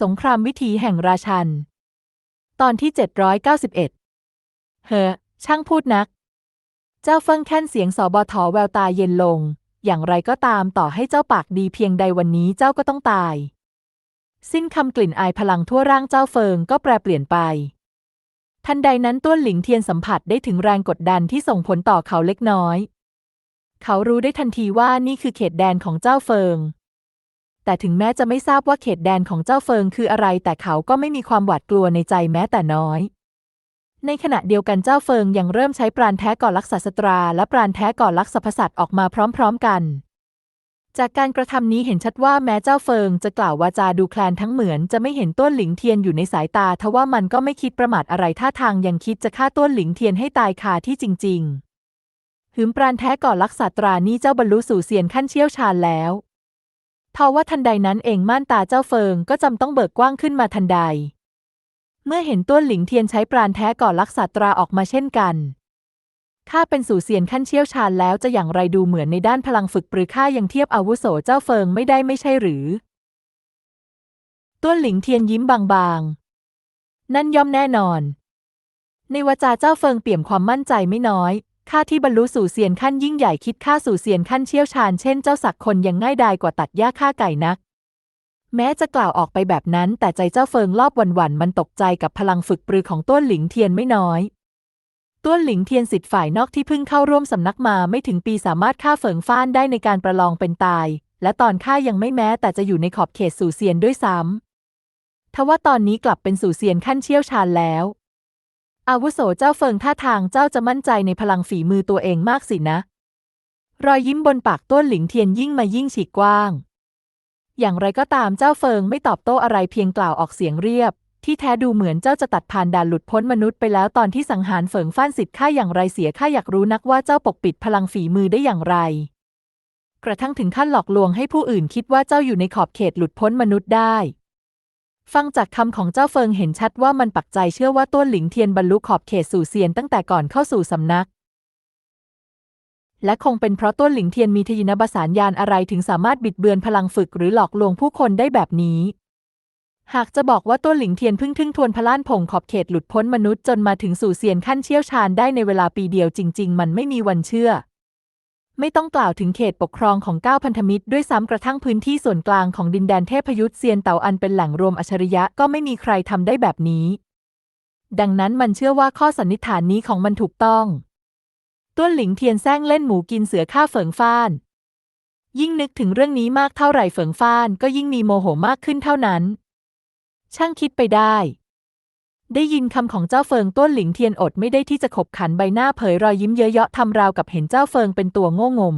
สงครามวิถีแห่งราชัน ตอนที่ 791 เฮอช่างพูดนัก เจ้าเฟิงแค้นเสียงสอบอทอแววตาเย็นลง อย่างไรก็ตามต่อให้เจ้าปากดีเพียงใดวันนี้เจ้าก็ต้องตาย สิ้นคำกลิ่นอายพลังทั่วร่างเจ้าเฟิงก็แปรเปลี่ยนไป ทันใดนั้นต้วนหลิงเทียนสัมผัสได้ถึงแรงกดดันที่ส่งผลต่อเขาเล็กน้อย เขารู้ได้ทันทีว่านี่คือเขตแดนของเจ้าเฟิง แต่ถึงแม้จะไม่ทราบว่าเขตแดนของเจ้าเฟิงคืออะไร แต่เขาก็ไม่มีความหวาดกลัวในใจแม้แต่น้อย ในขณะเดียวกันเจ้าเฟิงยังเริ่มใช้ปราณแท้ก่อลักษสตรา และปราณแท้ก่อลักษพสัตว์ออกมาพร้อม ๆ กัน จากการกระทำนี้เห็นชัดว่าแม้เจ้าเฟิงจะกล่าววาจาดูแคลนทั้งเหมือนจะไม่เห็นต้นหลิงเทียนอยู่ในสายตาทว่ามันก็ไม่คิดประมาทอะไรท่าทางยังคิดจะฆ่าต้นหลิงเทียนให้ตายคาที่จริง ๆหืมปราณแท้ก่อลักษตรานี่เจ้าบรรลุสู่เซียนขั้นเชี่ยวชาญแล้ว ทว่าทันใดนั้นเองม่านตาเจ้าเฟิงก็จำต้องเบิกกว้างขึ้นมาทันใด เมื่อเห็นต้วนหลิงเทียนใช้ปราณแท้ก่อลักษาตราออกมาเช่นกันข้าเป็นสู่เซียนขั้นเชี่ยวชาญแล้วจะอย่างไรดูเหมือนในด้านพลังฝึกปรือข้ายังเทียบอาวุโสเจ้าเฟิงไม่ได้ไม่ใช่หรือ ต้วนหลิงเทียนยิ้มบางๆ นั่นย่อมแน่นอน ในวาจาเจ้าเฟิงเปี่ยมความมั่นใจไม่น้อย ข้าที่บรรลุสู่เซียนขั้นยิ่งใหญ่คิดข้าสู่เซียนขั้นเชี่ยวชาญเช่นเจ้าสักคนยังง่ายดายกว่าตัดหญ้าฆ่าไก่นัก แม้จะกล่าวออกไปแบบนั้นแต่ใจเจ้าเฟิงรอบวันวันมันตกใจกับพลังฝึกปรือของต้วนหลิงเทียนไม่น้อยต้วนหลิงเทียนสิทธิ์ฝ่ายนอกที่เพิ่งเข้าร่วมสำนักมาไม่ถึงปีสามารถฆ่าเฟิงฟ้านได้ในการประลองเป็นตาย และตอนฆ่ายังไม่แม้แต่จะอยู่ในขอบเขตสู่เซียนด้วยซ้ำทว่าตอนนี้กลับเป็นสู่เซียนขั้นเชี่ยวชาญแล้ว อาวุโสเจ้าเฟิงท่าทางเจ้าจะมั่นใจในพลังฝีมือตัวเองมากสินะ รอยยิ้มบนปากต้นหลิงเทียนยิ่งมายิ่งฉีกกว้าง อย่างไรก็ตามเจ้าเฟิงไม่ตอบโต้อะไรเพียงกล่าวออกเสียงเรียบ ที่แท้ดูเหมือนเจ้าจะตัดผ่านด่านหลุดพ้นมนุษย์ไปแล้วตอนที่สังหารเฟิงฟ้านสิทธิ์ข้าอย่างไรเสียข้าอยากรู้นักว่าเจ้าปกปิดพลังฝีมือได้อย่างไร กระทั่งถึงขั้นหลอกลวงให้ผู้อื่นคิดว่าเจ้าอยู่ในขอบเขตหลุดพ้นมนุษย์ได้ ฟังจากคำของเจ้าเฟิงเห็นชัดว่ามันปักใจเชื่อว่าต้นหลิงเทียนบรรลุขอบเขตสู่เซียนตั้งแต่ก่อนเข้าสู่สำนัก และคงเป็นเพราะต้นหลิงเทียนมีทยินบสารยานอะไรถึงสามารถบิดเบือนพลังฝึกหรือหลอกลวงผู้คนได้แบบนี้ หากจะบอกว่าต้นหลิงเทียนพิ่งทึ่งทวนพล่านผงขอบเขตหลุดพ้นมนุษย์จนมาถึงสู่เซียนขั้นเชี่ยวชาญได้ในเวลาปีเดียวจริง ๆ มันไม่มีวันเชื่อ ไม่ต้องกล่าวถึงเขตปกครองของเก้าพันธมิตรด้วยซ้ำกระทั่งพื้นที่ส่วนกลางของดินแดนเทพยุทธเซียนเตาอันเป็นแหล่งรวมอัจฉริยะก็ไม่มีใครทำได้แบบนี้ ดังนั้นมันเชื่อว่าข้อสันนิษฐานนี้ของมันถูกต้อง ต้วนหลิงเทียนแซงเล่นหมูกินเสือฆ่าเฟิงฟ้าน ยิ่งนึกถึงเรื่องนี้มากเท่าไหร่เฟิงฟ้านก็ยิ่งมีโมโหมากขึ้นเท่านั้น ช่างคิดไปได้ ได้ยินคำของเจ้าเฟิงต้นหลิงเทียนอดไม่ได้ที่จะขบขันใบหน้าเผยรอยยิ้มเยอะๆทำราวกับเห็นเจ้าเฟิงเป็นตัวโง่งม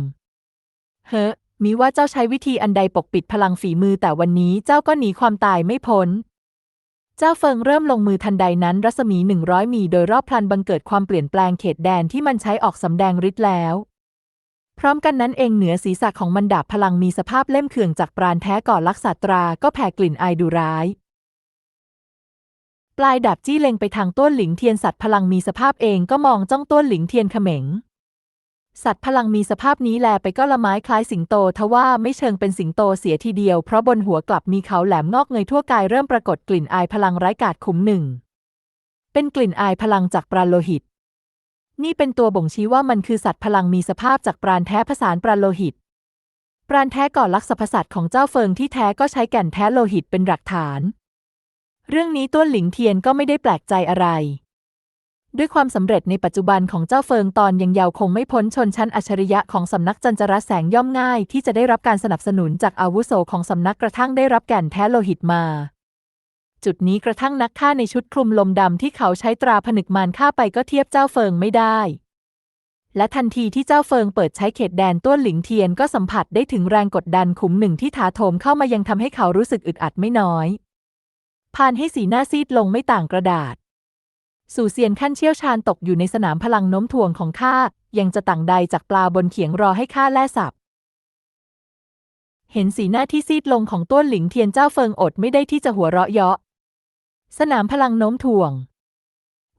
เฮ้มีว่าเจ้าใช้วิธีอันใดปกปิดพลังฝีมือแต่วันนี้เจ้าก็หนีความตายไม่พ้น เจ้าเฟิงเริ่มลงมือทันใดนั้น รัศมีหนึ่งร้อยมีโดยรอบพลันบังเกิดความเปลี่ยนแปลงเขตแดนที่มันใช้ออกสำแดงฤทธิ์แล้ว พร้อมกันนั้นเองเหนือศีรษะของมันดาบพลังมีสภาพเล่มเขื่องจากปราณแท้ก่อนลักษตราก็แผ่กลิ่นอายดุร้าย ลายดาบจี้เล็งไปทางต้นหลิงเทียนสัตว์พลังมีสภาพเองก็มองจ้องต้นหลิงเทียนเขม็ง สัตว์พลังมีสภาพนี้แลไปก็ละไม้คล้ายสิงโตทว่าไม่เชิงเป็นสิงโตเสียทีเดียวเพราะบนหัวกลับมีเขาแหลมงอกเงยทั่วกายเริ่มปรากฏกลิ่นอายพลังไร้กาดขุมหนึ่ง เป็นกลิ่นอายพลังจากปราโลหิต นี่เป็นตัวบ่งชี้ว่ามันคือสัตว์พลังมีสภาพจากปราณแท้ผสานปราโลหิต ปราณแท้ก่อลักษพสัตว์ของเจ้าเฟิงที่แท้ก็ใช้แก่นแท้โลหิตเป็นหลักฐาน เรื่องนี้ต้นหลิงเทียนก็ไม่ได้แปลกใจอะไร ด้วยความสำเร็จในปัจจุบันของเจ้าเฟิงตอนยังเยาว์คงไม่พ้นชนชั้นอัจฉริยะของสำนักจันจระแสงย่อมง่าย ที่จะได้รับการสนับสนุนจากอาวุโสของสำนักกระทั่งได้รับแก่นแท้โลหิตมา จุดนี้กระทั่งนักฆ่าในชุดคลุมลมดำที่เขาใช้ตราผนึกมารฆ่าไปก็เทียบเจ้าเฟิงไม่ได้และทันทีที่เจ้าเฟิงเปิดใช้เขตแดนต้วนหลิงเทียนก็สัมผัสได้ถึงแรงกดดันขุมหนึ่งที่ถาโถมเข้ามายังทำให้เขารู้สึกอึดอัดไม่น้อย พานให้สีหน้าซีดลงไม่ต่างกระดาษ สู่เซียนขั้นเชี่ยวชาญตกอยู่ในสนามพลังโน้มถ่วงของข้า ยังจะต่างใดจากปลาบนเขียงรอให้ข้าแล่สับ เห็นสีหน้าที่ซีดลงของต้วนหลิงเทียนเจ้าเฟิงอดไม่ได้ที่จะหัวเราะเยาะ สนามพลังโน้มถ่วง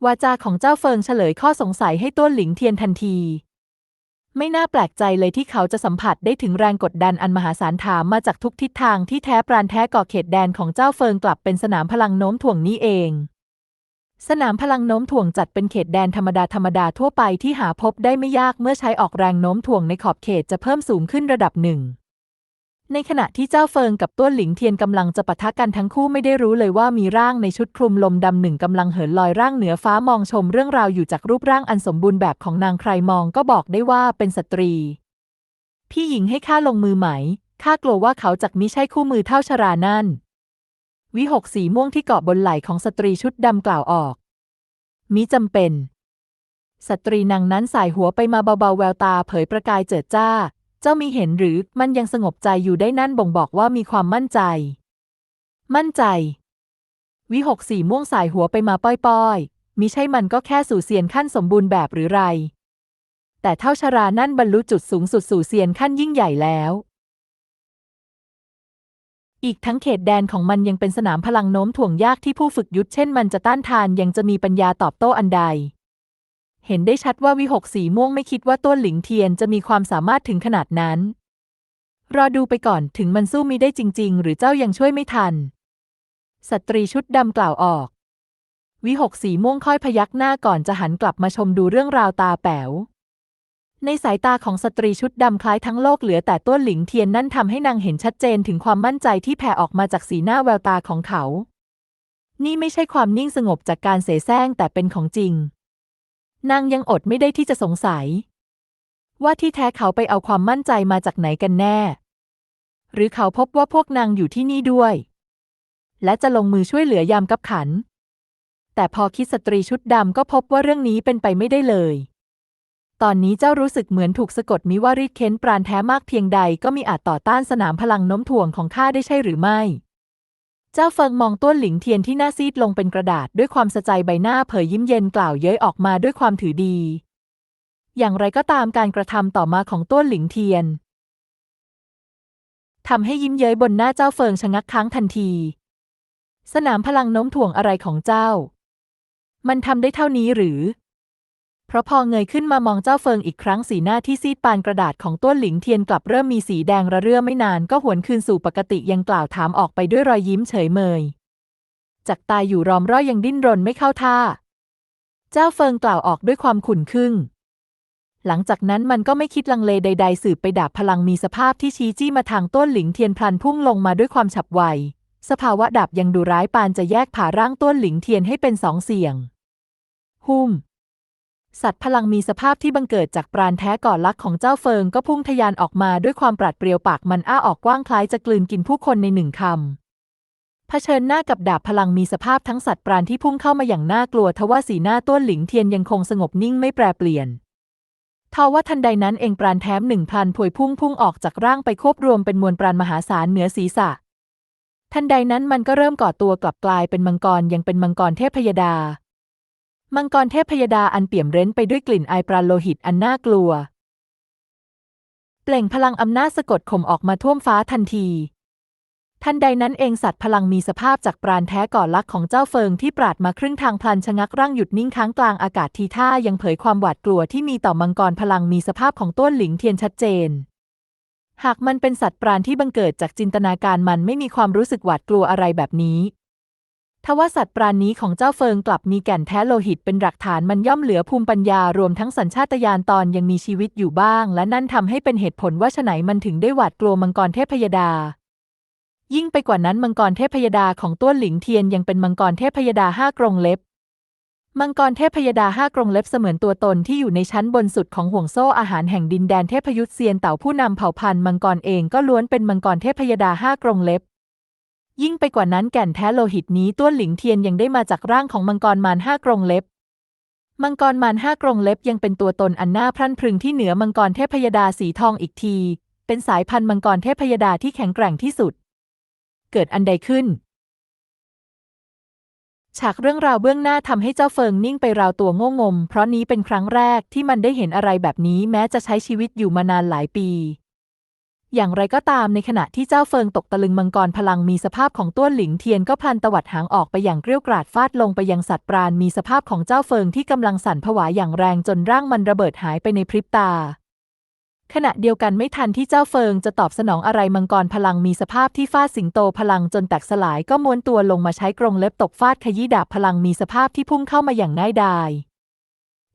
วาจาของเจ้าเฟิงเฉลยข้อสงสัยให้ต้วนหลิงเทียนทันที ไม่น่าแปลกใจเลยที่เขาจะสัมผัสได้ถึงแรงกดดันอันมหาศาลถามมาจากทุกทิศทางที่แท้ปราณแท้ก่อเขตแดนของเจ้าเฟิงกลับเป็นสนามพลังโน้มถ่วงนี้เอง สนามพลังโน้มถ่วงจัดเป็นเขตแดนธรรมดาธรรมดาทั่วไปที่หาพบได้ไม่ยากเมื่อใช้ออกแรงโน้มถ่วงในขอบเขตจะเพิ่มสูงขึ้นระดับหนึ่ง ในขณะที่เจ้าเฟิงกับต้วนหลิงเทียนกำลังจะปะทะกันทั้งคู่ไม่ได้รู้เลยว่ามีร่างในชุดคลุมลมดำหนึ่งกำลังเหินลอยร่างเหนือฟ้ามองชมเรื่องราวอยู่จากรูปร่างอันสมบูรณ์แบบของนางใครมองก็บอกได้ว่าเป็นสตรี พี่หญิงให้ข้าลงมือไหมข้ากลัวว่าเขาจะมิใช่คู่มือเท่าชรานั่น วิหกสีม่วงที่เกาะบนไหล่ของสตรีชุดดำกล่าวออก มิจำเป็น สตรีนางนั้นสายหัวไปมาเบาๆแววตาเผยประกายเจิดจ้า เจ้ามีเห็นหรือมันยังสงบใจอยู่ได้นั่นบ่งบอกว่ามีความมั่นใจ มั่นใจ วิหกสีม่วงสายหัวไปมาป้อยๆมิใช่มันก็แค่สู่เซียนขั้นสมบูรณ์แบบหรือไร แต่เท่าชรานั่นบรรลุจุดสูงสุดสู่เซียนขั้นยิ่งใหญ่แล้ว อีกทั้งเขตแดนของมันยังเป็นสนามพลังโน้มถ่วงยากที่ผู้ฝึกยุทธเช่นมันจะต้านทานยังจะมีปัญญาตอบโต้อันใด เห็นได้ชัดว่าวิหกสีม่วงไม่คิดว่าต้นหลิงเทียนจะมีความสามารถถึงขนาดนั้น รอดูไปก่อนถึงมันสู้มิได้จริง ๆ หรือเจ้ายังช่วยไม่ทัน สตรีชุดดำกล่าวออก วิหกสีม่วงค่อยพยักหน้าก่อนจะหันกลับมาชมดูเรื่องราวตาแป๋ว ในสายตาของสตรีชุดดำคล้ายทั้งโลกเหลือแต่ต้นหลิงเทียนนั่นทำให้นางเห็นชัดเจนถึงความมั่นใจที่แผ่ออกมาจากสีหน้าแววตาของเขา นี่ไม่ใช่ความนิ่งสงบจากการเสแสร้งแต่เป็นของจริง นางยังอดไม่ได้ที่จะสงสัย ว่าที่แท้เขาไปเอาความมั่นใจมาจากไหนกันแน่ หรือเขาพบว่าพวกนางอยู่ที่นี่ด้วย และจะลงมือช่วยเหลือยามกับขัน แต่พอคิดสตรีชุดดำก็พบว่าเรื่องนี้เป็นไปไม่ได้เลย ตอนนี้เจ้ารู้สึกเหมือนถูกสะกดมิวารีดเค้นปราณแท้มากเพียงใดก็มีอาจต่อต้านสนามพลังโน้มถ่วงของข้าได้ใช่หรือไม่ เจ้าเฟิงมองต้นหลิงเทียนที่หน้าซีดลงเป็นกระดาษด้วยความสะใจใบหน้าเผยยิ้มเย็นกล่าวเย้ยออกมาด้วยความถือดี อย่างไรก็ตามการกระทำต่อมาของต้นหลิงเทียนทำให้ยิ้มเย้ยบนหน้าเจ้าเฟิงชะงักค้างทันที สนามพลังโน้มถ่วงอะไรของเจ้า มันทำได้เท่านี้หรือ เพราะพอเงยขึ้นมามองเจ้าเฟิงอีกครั้งสีหน้าที่ซีดปานกระดาษของต้นหลิงเทียนกลับเริ่มมีสีแดงระเรื่อไม่นานก็หวนคืนสู่ปกติยังกล่าวถามออกไปด้วยรอยยิ้มเฉยเมย จากตายอยู่รอมร่อยยังดิ้นรนไม่เข้าท่า เจ้าเฟิงกล่าวออกด้วยความขุ่นขึ้นหลังจากนั้นมันก็ไม่คิดลังเลใด ๆ สืบไปดาบพลังมีสภาพที่ชี้จี้มาทางต้นหลิงเทียนพลันพุ่งลงมาด้วยความฉับไว สภาวะดาบยังดูร้ายปานจะแยกผ่าร่างต้นหลิงเทียนให้เป็นสองเสี่ยง หุ้ม สัตว์พลังมีสภาพที่บังเกิดจากปราณแท้ก่อนลักของเจ้าเฟิงก็พุ่งทะยานออกมาด้วยความปราดเปรียวปากมันอ้าออกกว้างคล้ายจะกลืนกินผู้คนในหนึ่งคำเผชิญหน้ากับดาบพลังมีสภาพทั้งสัตว์ปราณที่พุ่งเข้ามาอย่างน่ากลัวทว่าสีหน้าต้นหลิงเทียนยังคงสงบนิ่งไม่แปรเปลี่ยนทว่าทันใดนั้นเองปราณแท้มหนึ่งพลันพวยพุ่งพุ่งออกจากร่างไปควบรวมเป็นมวลปราณมหาศาลเหนือศีรษะ ทันใดนั้นมันก็เริ่มก่อตัวกลับกลายเป็นมังกรยังเป็นมังกรเทพพยดา มังกรเทพพยดาอันเปี่ยมเร้นไปด้วยกลิ่นอายปราโลหิตอันน่ากลัว เปล่งพลังอำนาจสะกดข่มออกมาท่วมฟ้าทันที ทันใดนั้นเองสัตว์พลังมีสภาพจากปราณแท้ก่อนลักของเจ้าเฟิงที่ปราดมาครึ่งทางพลันชะงักร่างหยุดนิ่งค้างกลางอากาศทีท่ายังเผยความหวาดกลัวที่มีต่อมังกรพลังมีสภาพของต้นหลิงเทียนชัดเจนหากมันเป็นสัตว์ปราณที่บังเกิดจากจินตนาการมันไม่มีความรู้สึกหวาดกลัวอะไรแบบนี้ ทว่าสัตว์ปราณนี้ของเจ้าเฟิงกลับมีแก่นแท้โลหิตเป็นหลักฐานมันย่อมเหลือภูมิปัญญารวมทั้งสัญชาตญาณตอนยังมีชีวิตอยู่บ้าง และนั่นทำให้เป็นเหตุผลว่าฉไหนมันถึงได้หวาดกลัวมังกรเทพยดา ยิ่งไปกว่านั้นมังกรเทพยดาของต้วนหลิงเทียนยังเป็นมังกรเทพยดาห้ากรงเล็บ มังกรเทพยดาห้ากรงเล็บเสมือนตัวตนที่อยู่ในชั้นบนสุดของห่วงโซ่อาหารแห่งดินแดนเทพยุทธเซียนเต่าผู้นำเผ่าพันธุ์มังกรเองก็ล้วนเป็นมังกรเทพยดาห้ากรงเล็บ ยิ่งไปกว่านั้นแก่นแท้โลหิตนี้ต้วนหลิงเทียนยังได้มาจากร่างของมังกรมารห้ากรงเล็บ มังกรมารห้ากรงเล็บยังเป็นตัวตนอันน่าพรั่นพรึงที่เหนือมังกรเทพยดาสีทองอีกที เป็นสายพันธุ์มังกรเทพยดาที่แข็งแกร่งที่สุด เกิดอันใดขึ้น ฉากเรื่องราวเบื้องหน้าทำให้เจ้าเฟิงนิ่งไปราวตัวโง่งม เพราะนี้เป็นครั้งแรกที่มันได้เห็นอะไรแบบนี้แม้จะใช้ชีวิตอยู่มานานหลายปี อย่างไรก็ตามในขณะที่เจ้าเฟิงตกตะลึงมังกรพลังมีสภาพของต้วนหลิงเทียนก็พลันตวัดหางออกไปอย่างเกรี้ยวกราดฟาดลงไปยังสัตว์ปราณมีสภาพของเจ้าเฟิงที่กำลังสั่นผวาอย่างแรงจนร่างมันระเบิดหายไปในพริบตา ขณะเดียวกันไม่ทันที่เจ้าเฟิงจะตอบสนองอะไรมังกรพลังมีสภาพที่ฟาดสิงโตพลังจนแตกสลายก็ม้วนตัวลงมาใช้กรงเล็บตกฟาดขยี้ดาบพลังมีสภาพที่พุ่งเข้ามาอย่างง่ายดาย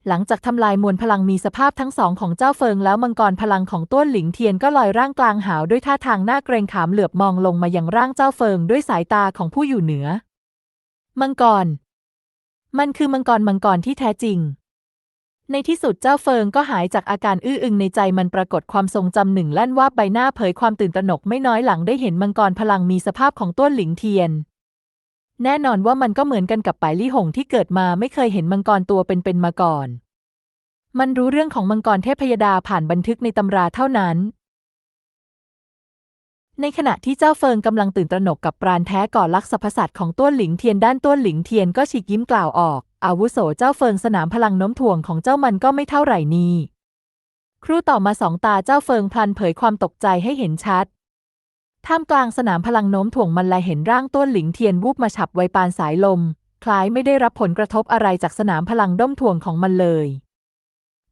หลังจากทำลายมวลพลังมีสภาพทั้งสองของเจ้าเฟิงแล้วมังกรพลังของต้วนหลิงเทียนก็ลอยร่างกลางหาวด้วยท่าทางหน้าเกรงขามเหลือบมองลงมายังร่างเจ้าเฟิงด้วยสายตาของผู้อยู่เหนือ มังกร มันคือมังกรมังกรที่แท้จริง ในที่สุดเจ้าเฟิงก็หายจากอาการอื้ออึงในใจมันปรากฏความทรงจำหนึ่งแล่นว่าใบหน้าเผยความตื่นตระหนกไม่น้อยหลังได้เห็นมังกรพลังมีสภาพของต้วนหลิงเทียน แน่นอนว่ามันก็เหมือนกันกับไปลี่หงที่เกิดมาไม่เคยเห็นมังกรตัวเป็นๆมาก่อน มันรู้เรื่องของมังกรเทพยดาผ่านบันทึกในตำราเท่านั้น ในขณะที่เจ้าเฟิงกำลังตื่นตระหนกกับปราณแท้ก่อลักษพสัตว์ของต้วหลิงเทียนด้านต้วหลิงเทียนก็ฉีกยิ้มกล่าวออก อาวุโสเจ้าเฟิงสนามพลังโน้มถ่วงของเจ้ามันก็ไม่เท่าไหร่นีครู่ต่อมาสองตาเจ้าเฟิงพลันเผยความตกใจให้เห็นชัด ท่ามกลางสนามพลังโน้มถ่วงมันแลเห็นร่างต้วนหลิงเทียนวูบมาฉับไวปานสายลม คล้ายไม่ได้รับผลกระทบอะไรจากสนามพลังด้มถ่วงของมันเลย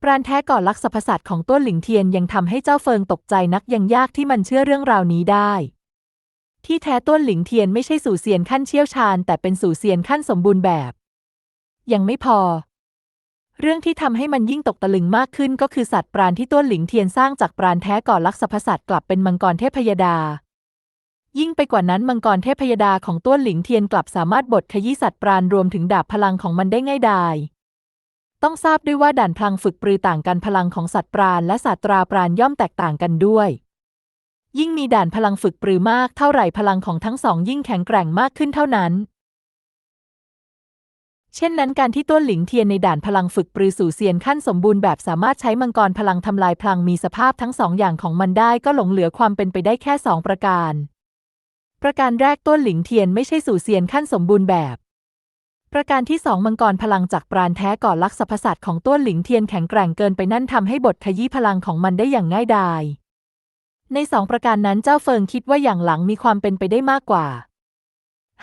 ปราณแท้ก่อนลักษพสัตว์ของต้วนหลิงเทียนยังทำให้เจ้าเฟิงตกใจนักยังยากที่มันเชื่อเรื่องราวนี้ได้ ที่แท้ต้วนหลิงเทียนไม่ใช่สู่เซียนขั้นเชี่ยวชาญ แต่เป็นสู่เซียนขั้นสมบูรณ์แบบ ยังไม่พอ เรื่องที่ทำให้มันยิ่งตกตะลึงมากขึ้นก็คือสัตว์ปราณที่ต้วนหลิงเทียนสร้างจากปราณแท้ก่อนลักษพสัตว์กลับเป็นมังกรเทพยดา ยิ่งไปกว่านั้นมังกรเทพยดาของต้วนหลิงเทียนกลับสามารถบดขยี้สัตว์ปราณรวมถึงดาบพลังของมันได้ง่ายดาย ต้องทราบด้วยว่าด่านพลังฝึกปรือต่างกันพลังของสัตว์ปราณและสัตว์ตราปราณย่อมแตกต่างกันด้วย ยิ่งมีด่านพลังฝึกปรือมากเท่าไหร่พลังของทั้งสองยิ่งแข็งแกร่งมากขึ้นเท่านั้นเช่นนั้นการที่ต้นหลิงเทียนในด่านพลังฝึกปรือสู่เซียนขั้นสมบูรณ์แบบสามารถใช้มังกรพลังทำลายพลังมีสภาพทั้งสองอย่างของมันได้ก็หลงเหลือความเป็นไปได้แค่สองประการ ประการแรกต้นหลิงเทียนไม่ใช่สู่เซียนขั้นสมบูรณ์แบบ ประการที่สองมังกรพลังจากปราณแท้ก่อลักษพสัตว์ของต้นหลิงเทียนแข็งแกร่งเกินไปนั่นทำให้บทขยี้พลังของมันได้อย่างง่ายดาย ในสองประการนั้นเจ้าเฟิงคิดว่าอย่างหลังมีความเป็นไปได้มากกว่า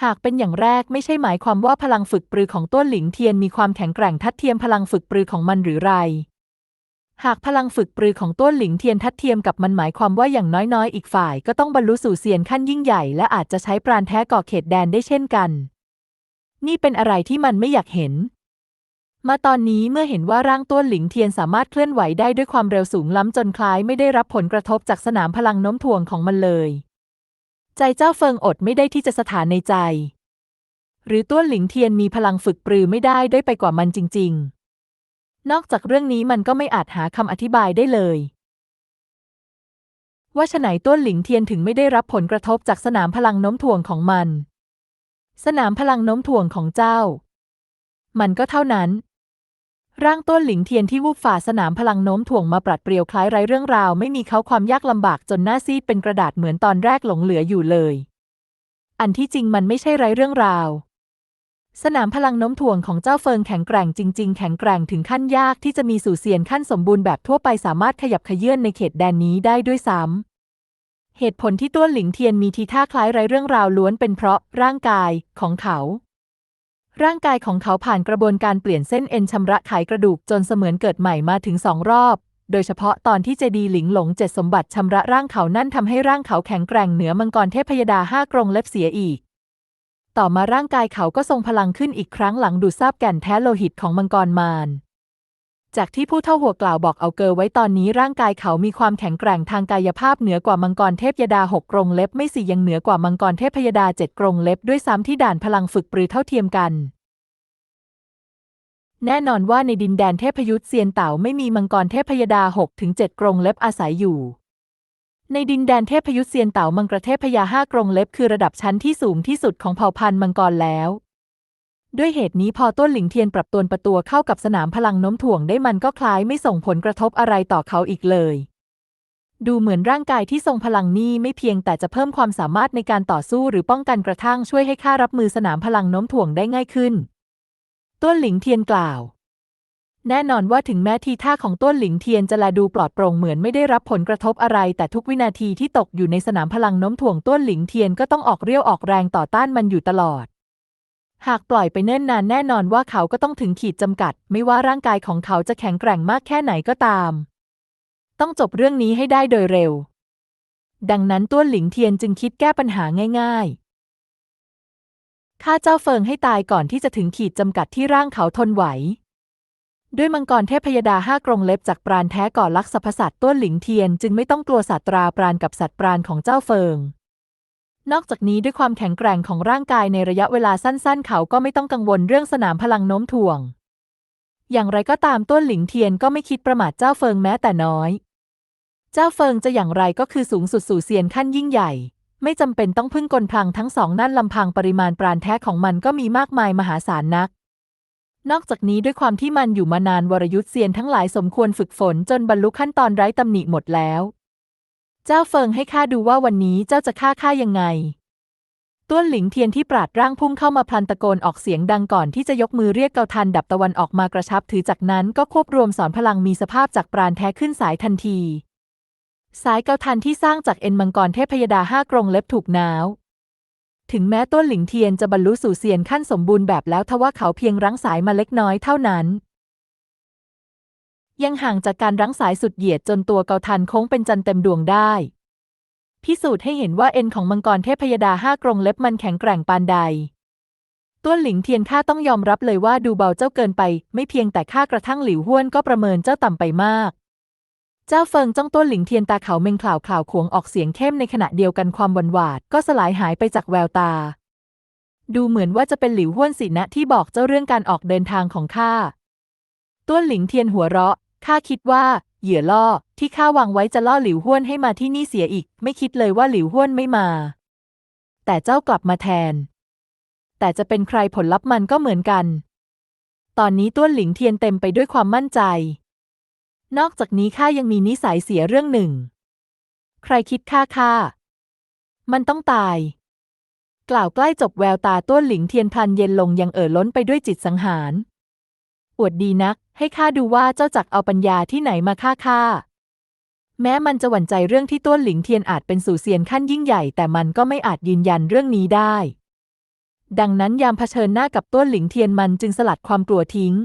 หากเป็นอย่างแรกไม่ใช่หมายความว่าพลังฝึกปรือของต้นหลิงเทียนมีความแข็งแกร่งทัดเทียมพลังฝึกปรือของมันหรือไร หากพลังฝึกปรือของต้นหลิงเทียนทัดเทียมกับมันหมายความว่าอย่างน้อยๆ อีกฝ่ายก็ต้องบรรลุสู่เซียนขั้นยิ่งใหญ่ และอาจจะใช้ปราณแท้ก่อเขตแดนได้เช่นกัน นี่เป็นอะไรที่มันไม่อยากเห็น มาตอนนี้เมื่อเห็นว่าร่างต้วนหลิงเทียนสามารถเคลื่อนไหวได้ด้วยความเร็วสูงล้ำจนคล้ายไม่ได้รับผลกระทบจากสนามพลังโน้มถ่วงของมันเลย ใจเจ้าเฟิงอดไม่ได้ที่จะสถานในใจ หรือต้วนหลิงเทียนมีพลังฝึกปรือไม่ได้ด้วยไปกว่ามันจริง ๆ นอกจากเรื่องนี้มันก็ไม่อาจหาคำอธิบายได้เลย ว่าฉไหนต้วนหลิงเทียนถึงไม่ได้รับผลกระทบจากสนามพลังโน้มถ่วงของมัน สนามพลังโน้มถ่วงของเจ้า มันก็เท่านั้น ร่างต้นหลิงเทียนที่วูบฝ่าสนามพลังโน้มถ่วงมาปรัดเปรียวคล้ายไร้เรื่องราว ไม่มีเขาความยากลำบากจนหน้าซีดเป็นกระดาษเหมือนตอนแรกหลงเหลืออยู่เลย อันที่จริงมันไม่ใช่ไร้เรื่องราว สนามพลังโน้มถ่วงของเจ้าเฟิงแข็งแกร่งจริง ๆ แข็งแกร่งถึงขั้นยากที่จะมีสู่เซียนขั้นสมบูรณ์แบบทั่วไปสามารถขยับขยื่นในเขตแดนนี้ได้ด้วยซ้ำเหตุผลที่ต้วนหลิงเทียนมีทีท่าคล้ายไรเรื่องราวล้วนเป็นเพราะร่างกายของเขา ร่างกายของเขาผ่านกระบวนการเปลี่ยนเส้นเอ็นชำระไขกระดูกจนเสมือนเกิดใหม่มาถึงสองรอบ โดยเฉพาะตอนที่เจดีหลิงหลงเจ็ดสมบัติชำระร่างเขานั่นทำให้ร่างเขาแข็งแกร่งเหนือมังกรเทพยดาห้ากรงเล็บเสียอีก ต่อมาร่างกายเขาก็ทรงพลังขึ้นอีกครั้งหลังดูดซาบแก่นแท้โลหิตของมังกรมารจากที่ผู้เท่าหัวกล่าวบอกเอาเกอไว้ตอนนี้ร่างกายเขามีความแข็งแกร่งทางกายภาพเหนือกว่ามังกรเทพยดาหกกรงเล็บไม่สิยังเหนือกว่ามังกรเทพยดาเจ็ดกรงเล็บด้วยซ้ำที่ด่านพลังฝึกปรือเท่าเทียมกัน แน่นอนว่าในดินแดนเทพยุทธเซียนเต่าไม่มีมังกรเทพยดาหกถึงเจ็ดกรงเล็บอาศัยอยู่ ในดินแดนเทพยุทธเซียนเต่ามังกรเทพยาห้ากรงเล็บคือระดับชั้นที่สูงที่สุดของเผ่าพันธุ์มังกรแล้ว ด้วยเหตุนี้พอต้นหลิงเทียนปรับตัวประตัวเข้ากับสนามพลังโน้มถ่วงได้มันก็คล้ายไม่ส่งผลกระทบอะไรต่อเขาอีกเลย ดูเหมือนร่างกายที่ทรงพลังนี้ไม่เพียงแต่จะเพิ่มความสามารถในการต่อสู้หรือป้องกันกระทั่งช่วยให้ข้ารับมือสนามพลังโน้มถ่วงได้ง่ายขึ้น ต้นหลิงเทียนกล่าว แน่นอนว่าถึงแม้ทีท่าของต้นหลิงเทียนจะแลดูปลอดโปร่งเหมือนไม่ได้รับผลกระทบอะไร แต่ทุกวินาทีที่ตกอยู่ในสนามพลังโน้มถ่วงต้นหลิงเทียนก็ต้องออกเรี่ยวออกแรงต่อต้านมันอยู่ตลอด หากปล่อยไปเนิ่นนานแน่นอนว่าเขาก็ต้องถึงขีดจำกัด ไม่ว่าร่างกายของเขาจะแข็งแกร่งมากแค่ไหนก็ตาม ต้องจบเรื่องนี้ให้ได้โดยเร็ว ดังนั้นต้วนหลิงเทียนจึงคิดแก้ปัญหาง่ายๆฆ่าเจ้าเฟิงให้ตายก่อนที่จะถึงขีดจำกัดที่ร่างเขาทนไหว ด้วยมังกรเทพยดาห้ากรงเล็บจากปราณแท้ก่อลักษพสัตว์ต้วนหลิงเทียน จึงไม่ต้องกลัวสัตราปราณกับสัตว์ปราณของเจ้าเฟิง นอกจากนี้ด้วยความแข็งแกร่งของร่างกายในระยะเวลาสั้นๆ เขาก็ไม่ต้องกังวลเรื่องสนามพลังโน้มถ่วง อย่างไรก็ตามต้วนหลิงเทียนก็ไม่คิดประมาทเจ้าเฟิงแม้แต่น้อย เจ้าเฟิงจะอย่างไรก็คือสูงสุดสู่เซียนขั้นยิ่งใหญ่ ไม่จำเป็นต้องพึ่งกลพลังทั้งสองนั่นลำพังปริมาณปราณแท้ของมันก็มีมากมายมหาศาลนัก นอกจากนี้ด้วยความที่มันอยู่มานานวรยุทธเซียนทั้งหลายสมควรฝึกฝนจนบรรลุขั้นตอนไร้ตำหนิหมดแล้ว เจ้าเฟิงให้ข้าดูว่าวันนี้เจ้าจะฆ่าข้ายังไง ต้วนหลิงเทียนที่ปราดร่างพุ่งเข้ามาพลันตะโกนออกเสียงดังก่อนที่จะยกมือเรียกเกาทันดับตะวันออกมากระชับถือจากนั้นก็ควบรวมสอนพลังมีสภาพจากปราณแท้ขึ้นสายทันที สายเกาทันที่สร้างจากเอ็นมังกรเทพยดาห้ากรงเล็บถูกน้าว ถึงแม้ต้นหลิงเทียนจะบรรลุสู่เซียนขั้นสมบูรณ์แบบแล้วทว่าเขาเพียงรั้งสายมาเล็กน้อยเท่านั้น ยังห่างจากการรั้งสายสุดเหยียดจนตัวเกาทันโค้งเป็นจันทร์เต็มดวงได้ พิสูจน์ให้เห็นว่าเอ็นของมังกรเทพยดาห้ากรงเล็บมันแข็งแกร่งปานใดต้วนหลิงเทียนข้าต้องยอมรับเลยว่าดูเบาเจ้าเกินไป ไม่เพียงแต่ข้ากระทั่งหลิวห้วนก็ประเมินเจ้าต่ำไปมาก เจ้าเฟิงจ้องต้นหลิงเทียนตาเขาเมงข่าวข่าวขวงออกเสียงเข้มในขณะเดียวกันความหวันหวาดก็สลายหายไปจากแววตา ดูเหมือนว่าจะเป็นหลิวห้วนสินะที่บอกเจ้าเรื่องการออกเดินทางของข้าต้นหลิงเทียนหัวเราะข้าคิดว่า เหยื่อล่อที่ข้าวางไว้จะล่อหลิวห้วนให้มาที่นี่เสียอีก ไม่คิดเลยว่าหลิวห้วนไม่มา แต่เจ้ากลับมาแทน แต่จะเป็นใครผลลัพธ์มันก็เหมือนกัน ตอนนี้ต้วนหลิงเทียนเต็มไปด้วยความมั่นใจ นอกจากนี้ข้ายังมีนิสัยเสียเรื่องหนึ่ง ใครคิดฆ่าข้า มันต้องตาย กล่าวใกล้จบแววตาต้วนหลิงเทียนพลันเย็นลงยังเอ่อล้นไปด้วยจิตสังหาร อวดดีนัก ให้ข้าดูว่าเจ้าจักเอาปัญญาที่ไหนมาฆ่าข้า แม้มันจะหวั่นใจเรื่องที่ต้วนหลิงเทียนอาจเป็นสู่เซียนขั้นยิ่งใหญ่ แต่มันก็ไม่อาจยืนยันเรื่องนี้ได้ ดังนั้นยามเผชิญหน้ากับต้วนหลิงเทียนมันจึงสลัดความกลัวทิ้ง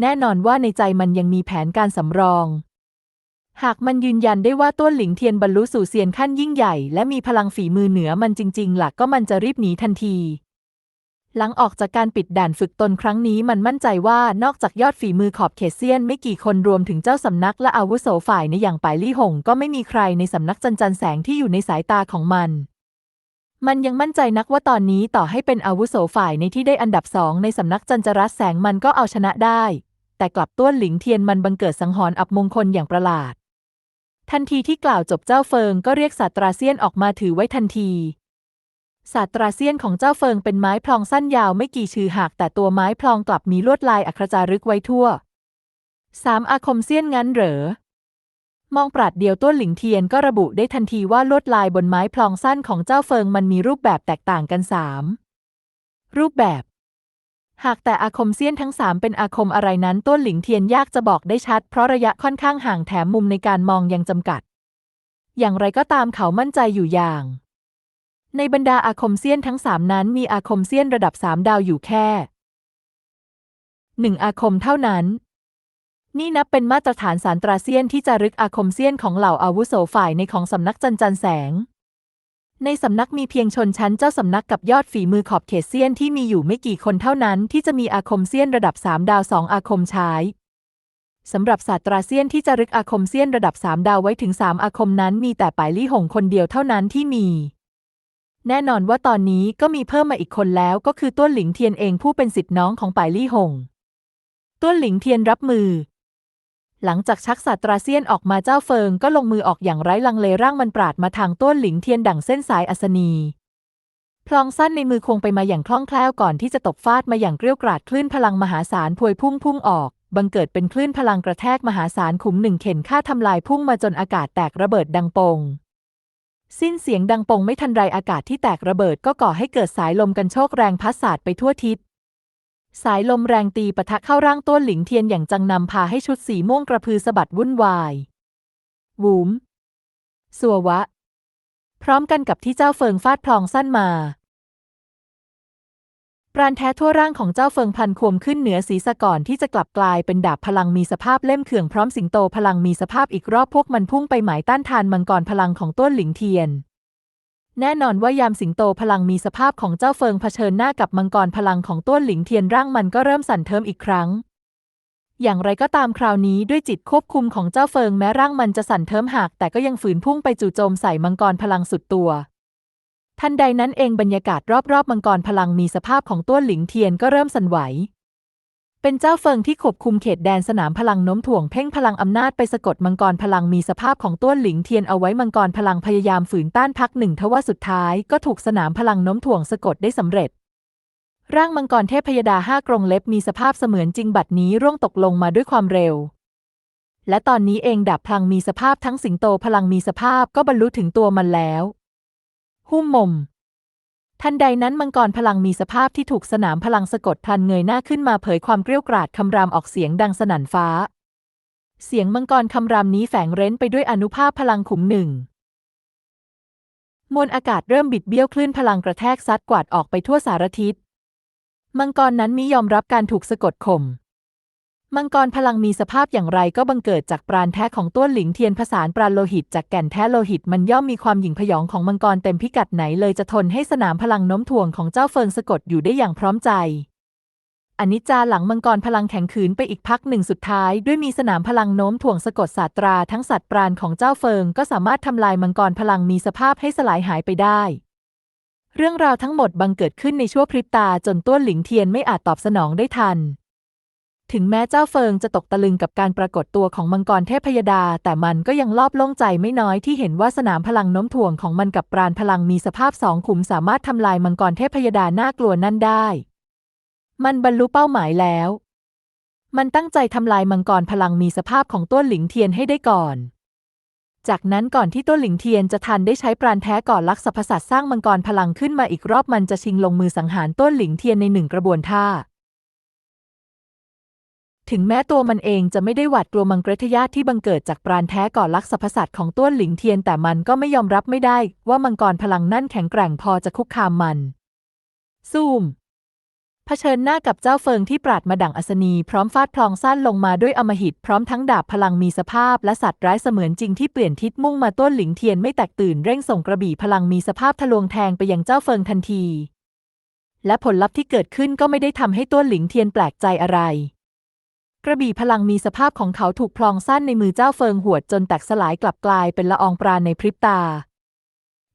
แน่นอนว่าในใจมันยังมีแผนการสำรอง หากมันยืนยันได้ว่าต้วนหลิงเทียนบรรลุสู่เซียนขั้นยิ่งใหญ่ และมีพลังฝีมือเหนือมันจริง ๆ หลักก็มันจะรีบหนีทันที หลังออกจากการปิดด่านฝึกตนครั้งนี้มันมั่นใจว่านอกจากยอดฝีมือขอบเขตเซียนไม่กี่คนรวมถึงเจ้าสำนักและอาวุโสฝ่ายในอย่างป่ายลี่หง ก็ไม่มีใครในสำนักจันจันแสงที่อยู่ในสายตาของมัน มันยังมั่นใจนักว่าตอนนี้ต่อให้เป็นอาวุโสฝ่ายในที่ได้อันดับสองในสำนักจันจรัสแสงมันก็เอาชนะได้ แต่กลับต้วนหลิงเทียนมันบังเกิดสังหรณ์อับมงคลอย่างประหลาด ทันทีที่กล่าวจบเจ้าเฟิงก็เรียกศาสตราเซียนออกมาถือไว้ทันทีศาสตราเซียนของเจ้าเฟิงเป็นไม้พลองสั้นยาวไม่กี่ชือหักแต่ตัวไม้พลองกลับมีลวดลายอัครจารึกไว้ทั่วสามอาคมเซียนงั้นเหรอ มองปราดเดียวต้วนหลิงเทียนก็ระบุได้ทันทีว่าลวดลายบนไม้พลองสั้นของเจ้าเฟิงมันมีรูปแบบแตกต่างกันสามรูปแบบ หากแต่อาคมเซียนทั้งสามเป็นอาคมอะไรนั้นต้วนหลิงเทียนยากจะบอกได้ชัด เพราะระยะค่อนข้างห่างแถมมุมในการมองยังจำกัด อย่างไรก็ตามเขามั่นใจอยู่อย่าง ในบรรดาอาคมเซียนทั้งสามนั้นมีอาคมเซียนระดับสามดาวอยู่แค่หนึ่งอาคมเท่านั้น นี่นับเป็นมาตรฐานสารตราเซียนที่จะรึกอาคมเซียนของเหล่าอาวุโสฝ่ายในของสำนักจันจันแสง ในสำนักมีเพียงชนชั้นเจ้าสำนักกับยอดฝีมือขอบเขตเซียนที่มีอยู่ไม่กี่คนเท่านั้น ที่จะมีอาคมเซียนระดับสามดาวสองอาคมใช้สำหรับศาสตราเซียนที่จะรึกอาคมเซียนระดับสามดาวไว้ถึงสามอาคมนั้นมีแต่ป่ายลี่หงคนเดียวเท่านั้นที่มี แน่นอนว่าตอนนี้ก็มีเพิ่มมาอีกคนแล้วก็คือต้วนหลิงเทียนเองผู้เป็นสิทธิ์น้องของป่ายลี่หงต้วนหลิงเทียนรับมือ หลังจากชักศาสตราเซียนออกมาเจ้าเฟิงก็ลงมือออกอย่างไร้ลังเลร่างมันปราดมาทางต้นหลิงเทียนดั่งเส้นสายอัศนีพลองสั้นในมือคงไปมาอย่างคล่องแคล่วก่อนที่จะตบฟาดมาอย่างเกลี้ยวกราดคลื่นพลังมหาศาลพวยพุ่งพุ่งออก บังเกิดเป็นคลื่นพลังกระแทกมหาศาลขุมหนึ่งเข็นฆ่าทำลายพุ่งมาจนอากาศแตกระเบิดดังปง สิ้นเสียงดังปงไม่ทันไรอากาศที่แตกระเบิดก็ก่อให้เกิดสายลมกันโชกแรงพัดสาดไปทั่วทิศ สายลมแรงตีปะทะเข้าร่างต้นหลิงเทียนอย่างจังนำพาให้ชุดสีม่วงกระพือสะบัดวุ่นวายวูมสัววะ พร้อมกันกับที่เจ้าเฟิงฟาดพลองสั้นมา ปราณแท้ทั่วร่างของเจ้าเฟิงพันควมขึ้นเหนือศีรษะก่อนที่จะกลับกลายเป็นดาบพลังมีสภาพเล่มเขื่องพร้อมสิงโตพลังมีสภาพอีกรอบพวกมันพุ่งไปหมายต้านทานมังกรพลังของต้นหลิงเทียน แน่นอนว่ายามสิงโตพลังมีสภาพของเจ้าเฟิงเผชิญหน้ากับมังกรพลังของต้นหลิงเทียนร่างมันก็เริ่มสั่นเทิมอีกครั้ง อย่างไรก็ตามคราวนี้ด้วยจิตควบคุมของเจ้าเฟิงแม้ร่างมันจะสั่นเทิมหักแต่ก็ยังฝืนพุ่งไปจู่โจมใส่มังกรพลังสุดตัว ทันใดนั้นเองบรรยากาศรอบๆมังกรพลังมีสภาพของต้วนหลิงเทียนก็เริ่มสั่นไหว เป็นเจ้าเฟิงที่ควบคุมเขตแดนสนามพลังโน้มถ่วงเพ่งพลังอำนาจไปสะกดมังกรพลังมีสภาพของต้วนหลิงเทียนเอาไว้มังกรพลังพยายามฝืนต้านพักหนึ่งทว่าสุดท้ายก็ถูกสนามพลังโน้มถ่วงสะกดได้สำเร็จ ร่างมังกรเทพพยดาห้ากรงเล็บมีสภาพเสมือนจริงบัดนี้ร่วงตกลงมาด้วยความเร็ว และตอนนี้เองดาบพลังมีสภาพทั้งสิงโตพลังมีสภาพก็บรรลุถึงตัวมันแล้ว หุ้มมม ทันใดนั้นมังกรพลังมีสภาพที่ถูกสนามพลังสะกดพลันเงยหน้าขึ้นมาเผยความเกรี้ยวกราดคำรามออกเสียงดังสนั่นฟ้า เสียงมังกรคำรามนี้แฝงเร้นไปด้วยอนุภาพพลังขุมหนึ่งมวลอากาศเริ่มบิดเบี้ยวคลื่นพลังกระแทกซัดกวาดออกไปทั่วสารทิศ มังกรนั้นมิยอมรับการถูกสะกดข่ม มังกรพลังมีสภาพอย่างไรก็บังเกิดจากปราณแท้ของต้วนหลิงเทียนผสานปราณโลหิตจากแก่นแท้โลหิตมันย่อมมีความหยิ่งพยองของมังกรเต็มพิกัดไหนเลยจะทนให้สนามพลังโน้มถ่วงของเจ้าเฟิงสะกดอยู่ได้อย่างพร้อมใจอนิจจาหลังมังกรพลังแข็งขืนไปอีกพักหนึ่งสุดท้าย ด้วยมีสนามพลังโน้มถ่วงสะกดศาสตราทั้งสัตว์ปราณของเจ้าเฟิงก็สามารถทำลายมังกรพลังมีสภาพให้สลายหายไปได้ เรื่องราวทั้งหมดบังเกิดขึ้นในชั่วพริบตาจนต้วนหลิงเทียนไม่อาจตอบสนองได้ทัน ถึงแม้เจ้าเฟิงจะตกตะลึงกับการปรากฏตัวของมังกรเทพยดา แต่มันก็ยังลอบโล่งใจไม่น้อยที่เห็นว่าสนามพลังโน้มถ่วงของมันกับปราณพลังมีสภาพสองขุมสามารถทำลายมังกรเทพยดาน่ากลัวนั่นได้ มันบรรลุเป้าหมายแล้ว มันตั้งใจทำลายมังกรพลังมีสภาพของต้นหลิงเทียนให้ได้ก่อน จากนั้นก่อนที่ต้นหลิงเทียนจะทันได้ใช้ปราณแท้ก่อนลักษพสัตสร้างมังกรพลังขึ้นมาอีกรอบมันจะชิงลงมือสังหารต้นหลิงเทียนในหนึ่งกระบวนท่า ถึงแม้ตัวมันเองจะไม่ได้หวาดกลัวมังกรทยาที่บังเกิดจากปราณแท้ก่อนลักษพสัตของต้นหลิงเทียนแต่มันก็ไม่ยอมรับไม่ได้ ว่ามังกรพลังนั่นแข็งแกร่งพอจะคุกคามมัน ซูมเผชิญหน้ากับเจ้าเฟิงที่ปราดมาดั่งอัศนี พร้อมฟาดพลองสั้นลงมาด้วยอมหิต พร้อมทั้งดาบพลังมีสภาพและสัตว์ร้ายเสมือนจริงที่เปลี่ยนทิศมุ่งมาต้นหลิงเทียนไม่แตกตื่นเร่งส่งกระบี่พลังมีสภาพทะลวงแทงไปยังเจ้าเฟิงทันที และผลลัพธ์ที่เกิดขึ้นก็ไม่ได้ทำให้ต้นหลิงเทียนแปลกใจอะไร กระบี่พลังมีสภาพของเขาถูกพลองสั้นในมือเจ้าเฟิงหวดจนแตกสลายกลับกลายเป็นละอองปราณในพริบตา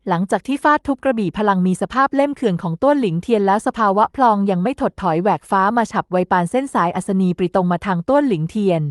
หลังจากที่ฟาดทุบกระบี่พลังมีสภาพเล่มเขื่องของต้นหลิงเทียนแล้วสภาวะพลองยังไม่ถดถอยแหวกฟ้ามาฉับไวปานเส้นสายอัศนีปริตรงมาทางต้นหลิงเทียน